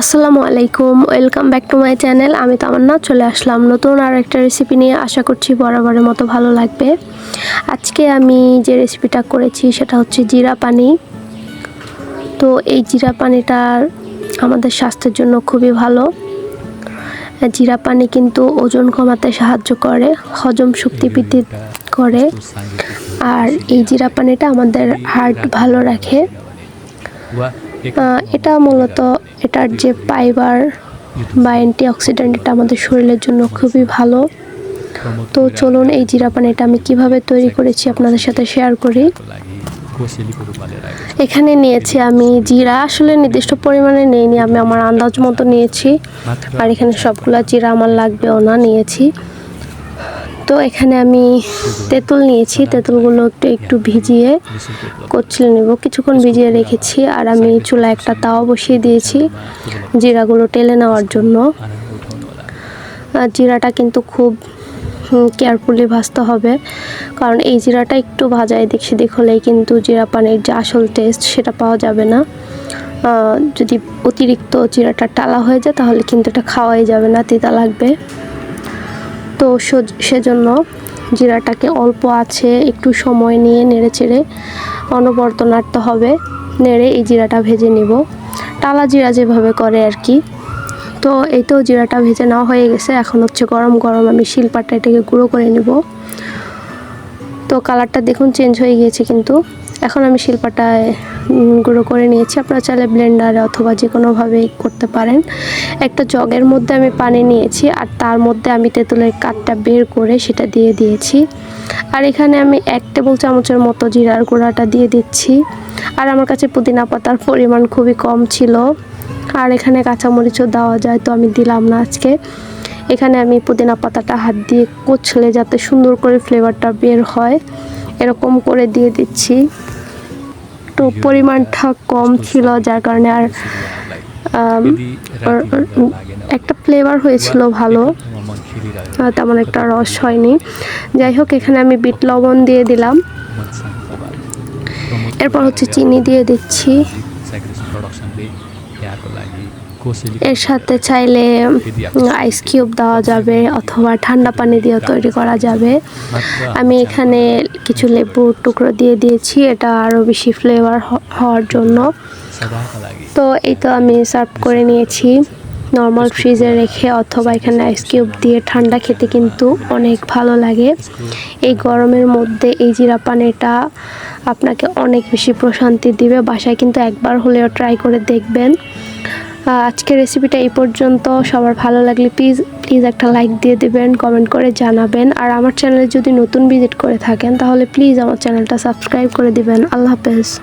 আসসালামু আলাইকুম, welcome back to my channel. আমি তামান্না, চলে আসলাম নতুন আর একটা রেসিপি নিয়ে। আশা করছি বরাবরের মতো ভালো লাগবে। আজকে আমি যে রেসিপিটা করেছি, সেটা হচ্ছে জিরা পানি। তো এই জিরা পানিটার আমাদের স্বাস্থ্যের জন্য খুবই ভালো। জিরা পানি কিন্তু ওজন কমাতে সাহায্য করে, হজম শক্তি বৃদ্ধি করে। আর এই জিরা পানিটা আমাদের হার্ট ভালো রাখে। এটা মূলত এটার যে ফাইবার বা অ্যান্টিঅক্সিডেন্ট এটা আমাদের শরীরের জন্য খুবই ভালো। তো চলুন এই জিরা পানিটা আমি কীভাবে তৈরি করেছি আপনাদের সাথে শেয়ার করি। এখানে নিয়েছি আমি জিরা, আসলে নির্দিষ্ট পরিমাণে নিইনি, আমি আমার আন্দাজ মতো নিয়েছি। আর এখানে সবগুলা জিরা আমার লাগবেও না, নিয়েছি। তো এখানে আমি তেঁতুল নিয়েছি। তেঁতুলগুলো একটু একটু ভিজিয়ে কচলে নেব। কিছুক্ষণ ভিজিয়ে রেখেছি আর আমি চুলা একটা তাওয়া বসিয়ে দিয়েছি জিরাগুলো টেলে নেওয়ার জন্য। জিরাটা কিন্তু খুব কেয়ারফুলি ভাজতে হবে। কারণ এই জিরাটা একটু ভাজা এদিক সেদিক হলেই কিন্তু জিরা পানির যে আসল টেস্ট সেটা পাওয়া যাবে না। যদি অতিরিক্ত জিরাটা টালা হয়ে যায় তাহলে কিন্তু এটা খাওয়াই যাবে না, তিতা লাগবে। তো সেজন্য জিরাটাকে অল্প আছে, একটু সময় নিয়ে নেড়ে চেড়ে অনবরত হবে। নেড়ে এই জিরাটা ভেজে নিব। টালা জিরা যেভাবে করে আর কি। তো এই তো জিরাটা ভেজে নেওয়া হয়ে গেছে। এখন হচ্ছে গরম গরম আমি শিলপাটা এটাকে গুঁড়ো করে নিব। তো কালারটা দেখুন চেঞ্জ হয়ে গিয়েছে কিন্তু। এখন আমি শিলপাটায় গুঁড়ো করে নিয়েছি। আপনারা চাইলে ব্লেন্ডারে অথবা যে কোনোভাবেই করতে পারেন। একটা জগের মধ্যে আমি পানি নিয়েছি আর তার মধ্যে আমি তেঁতুলের কাঠটা বের করে সেটা দিয়ে দিয়েছি। আর এখানে আমি এক টেবিল চামচের মতো জিরার গুঁড়াটা দিয়ে দিচ্ছি। আর আমার কাছে পুদিনা পাতার পরিমাণ খুবই কম ছিল। আর এখানে কাঁচামরিচও দেওয়া যায় তো আমি দিলাম না আজকে। এখানে আমি পুদিনা পাতাটা হাত দিয়ে কুচলে যাতে সুন্দর করে ফ্লেভারটা বের হয়, এরকম করে দিয়ে দিচ্ছি। তো পরিমাণটা কম ছিল, যার কারণে আর একটা ফ্লেভার হয়েছিল ভালো তেমন একটা রস হয়নি। যাই হোক, এখানে আমি বিট লবণ দিয়ে দিলাম। এরপর হচ্ছে চিনি দিয়ে দিচ্ছি। এর সাথে চাইলে আইস কিউব দেওয়া যাবে অথবা ঠান্ডা পানি দিয়েও তৈরি করা যাবে। আমি এখানে কিছু লেবুর টুকরো দিয়ে দিয়েছি এটা আরও বেশি ফ্লেভার হওয়ার জন্য। তো এই তো আমি সার্ভ করে নিয়েছি। নর্মাল ফ্রিজে রেখে অথবা এখানে আইস কিউব দিয়ে ঠান্ডা খেতে কিন্তু অনেক ভালো লাগে। এই গরমের মধ্যে এই জিরা পানিটা আপনাকে অনেক বেশি প্রশান্তি দিবে। বাসায় কিন্তু একবার হলেও ট্রাই করে দেখবেন। আজকের রেসিপিটা এই পর্যন্ত। সবার ভালো লাগলে প্লিজ প্লিজ একটা লাইক দিয়ে দেবেন কমেন্ট করে জানাবেন। আর আমার চ্যানেলে যদি নতুন ভিজিট করে থাকেন, তাহলে প্লিজ আমার চ্যানেলটা সাবস্ক্রাইব করে দিবেন। আল্লাহ হাফেজ।